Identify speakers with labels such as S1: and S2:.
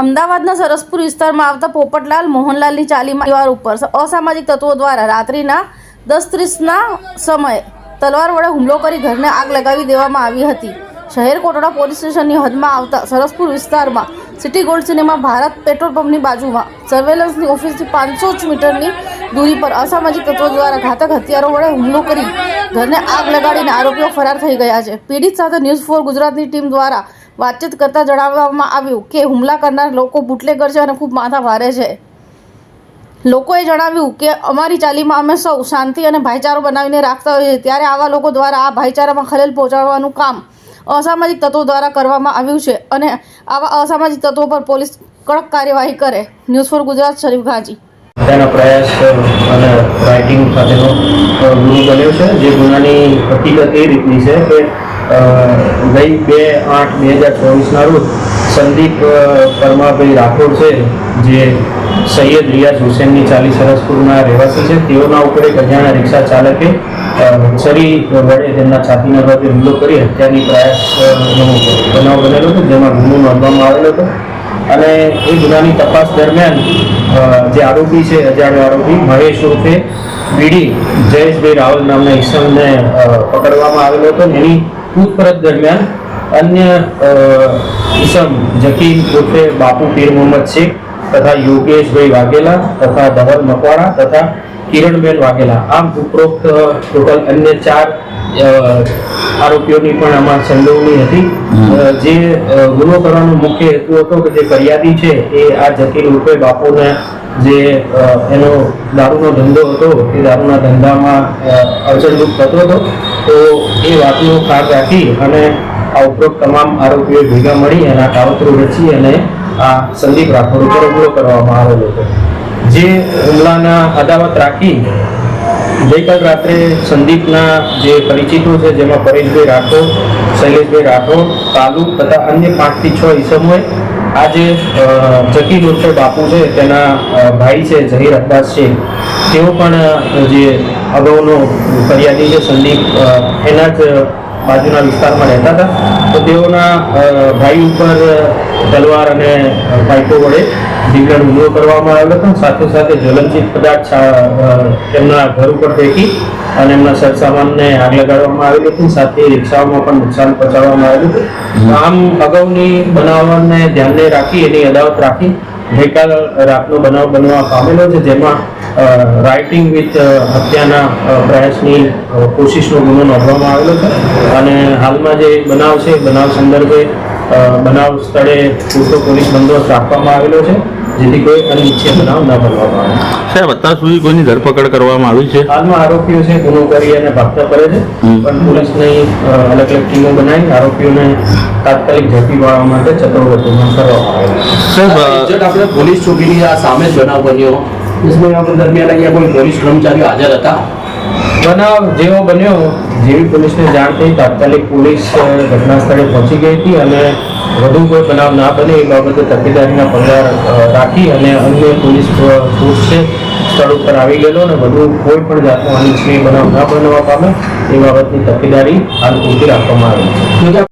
S1: અમદાવાદના સરસપુર વિસ્તારમાં આવતા પોપટલાલ, મોહનલાલની ચાલીમાં પરિવાર ઉપર અસામાજિક તત્વો દ્વારા રાત્રિના દસ ત્રીસના સમયે તલવાર વડે હુમલો કરી ઘરને આગ લગાવી દેવામાં આવી હતી. શહેર કોટડા પોલીસ સ્ટેશનની હદમાં આવતા સરસપુર વિસ્તારમાં city gold cinema Bharat petrol પંપની બાજુમાં સર્વેલન્સની ઓફિસથી પાંચસો જ મીટરની દૂરી પર અસામાજિક તત્વો દ્વારા ઘાતક હથિયારો વડે હુમલો કરી ઘરને આગ લગાડીને આરોપીઓ ફરાર થઈ ગયા છે. પીડિત સાથે ન્યૂઝ ફોર ગુજરાતની ટીમ દ્વારા વાતચીત કરતા જણાવવામાં આવ્યું કે હુમલા કરનાર લોકો બુટલેગર છે અને ખૂબ માથા ભારે છે. લોકોએ જણાવ્યું કે અમારી ચાલીમાં અમે સૌ શાંતિ અને ભાઈચારો બનાવીને રાખતા હોઈએ છીએ. ત્યારે આવા લોકો દ્વારા આ ભાઈચારામાં ખલેલ પહોંચાડવાનું કામ અસામાજિક તત્વો દ્વારા કરવામાં આવ્યું છે અને આવા અસામાજિક તત્વો પર પોલીસ કડક કાર્યવાહી કરે. ન્યૂઝ ફોર ગુજરાત, શરીફ ગાંજી
S2: તેના પ્રયાસ અને રાઇટિંગ સાથેનો ગુરુ બન્યો છે. જે ગુનાની હકીકત એ રીતની છે કે ગઈ બે આઠ બે હજાર ચોવીસના રોજ સંદીપ પરમાભાઈ રાઠોડ છે, જે સૈયદ રિયાઝ હુસેનની ચાલી સરસપુરના રહેવાસી છે. તેઓના ઉપર એક અજાણ્યા રિક્ષા ચાલકે છરી વડે તેમના છાતીના ભાગે હુમલો કરી હત્યાની પ્રયાસનો બનાવ બનેલો હતો જેમાં ગુનો નોંધવામાં આવેલો હતો. અને એ ગુનાની તપાસ દરમિયાન જે આરોપી છે અજાણ્યો આરોપી, મહેશ ઉર્ફે બીડી જયેશભાઈ રાવલ નામના ઈસમને પકડવામાં આવેલો હતો. એની પૂછપરછ દરમિયાન અન્ય ઈસમ જકીમ ઉર્ફે બાપુ પીર મોહમ્મદ શેખ તથા યોગેશભાઈ વાઘેલા તથા ધવલ મકવાણા તથા કિરણબેન વાઘેલા. આમ ઉપરોક્ત ટોટલ અન્ય ચાર આરોપીઓની પણ આમાં સંડોવણી હતી. જે ગુનો કરવાનો મુખ્ય હેતુ હતો કે જે ફરિયાદી છે એ આ જકીર રૂપે બાપુને જે એનો દારૂનો ધંધો હતો એ દારૂના ધંધામાં અ, અડચણરૂપ થતો હતો. તો એ વાતનો ખ્યાલ રાખી અને આ ઉપરોક્ત તમામ આરોપીઓ ભેગા મળી અને આ કાવતરું રચી અને આ સંદીપ રાઠોડ ઉપર હુમલો કરવામાં આવેલો હતો. જે હુમલાના અદાવત રાખી ગઈકાલ રાત્રે સંદીપના જે પરિચિતો છે, જેમાં પરેશભાઈ રાઠોડ, શૈલેષભાઈ રાઠોડ કાલુ તથા અન્ય પાંચથી છ ઈસમોએ આજે જકી જકીર ઉર્ફે બાપુ છે, તેના ભાઈ છે ઝહીર અબ્બાસ છે. તેઓ પણ જે અગાઉનો ફરિયાદી છે, સંદીપ એના જ બાજુના વિસ્તારમાં રહેતા હતા. તો તેઓના ભાઈ ઉપર તલવાર અને પાઇપો વડે દીકરાનો હુમલો કરવામાં આવ્યો હતો સાથે સાથે જ્વલનશીલ પદાર્થ તેમના ઘર ઉપર ફેંકી અને એમના સરસામાનને આગ લગાડવામાં આવેલી હતી સાથે રિક્ષાઓમાં પણ નુકસાન પહોંચાડવામાં આવેલું હતું. આમ અગાઉની બનાવને ધ્યાને રાખી, એની અદાવત રાખી, ગઈકાલ રાતનો બનાવ બનવા પામેલો છે, જેમાં રાઇટિંગ વિથ હત્યાના પ્રયાસની કોશિશનો ગુનો નોંધવામાં આવેલો છે. અને હાલમાં જે બનાવ છે, બનાવ સંદર્ભે બનાવ સ્થળે પૂરતો પોલીસ બંદોબસ્ત રાખવામાં આવેલો છે જેથી કોઈ અનિચ્છે બનાવ ન બનવામાં આવે.
S3: સાહેબ અત્યાર સુધી કોઈની ધરપકડ કરવામાં આવી છે?
S2: હાલમાં આરોપીઓ છે ગુનો કરી અને ભાગતા કરે છે પણ પોલીસની અલગ અલગ ટીમો બનાવી આરોપીઓને તાત્કાલિક ઝડપી પાડવા માટે ચક્રવર્તીમાં કરવામાં આવે છે.
S4: આપણે પોલીસ ચોકીની આ સામે જ બનાવ બન્યો. દરમિયાન અહીંયા કોઈ પોલીસ કર્મચારીઓ હાજર હતા?
S2: બનાવ જેવો બન્યો, જેવી પોલીસને જાણ થઈ, તાત્કાલિક પોલીસ ઘટના સ્થળે પહોંચી ગઈ હતી અને વધુ કોઈ બનાવ ના બને એ બાબતે તકેદારીના પગલાં રાખી અને અન્ય પોલીસ ફોર્સ છે, સ્થળ ઉપર આવી ગયેલો અને વધુ કોઈ પણ જાતનો અનિચ્છનીય બનાવ ના બનવા પામે એ બાબતની તકેદારી હાલ પૂરતી રાખવામાં આવી છે.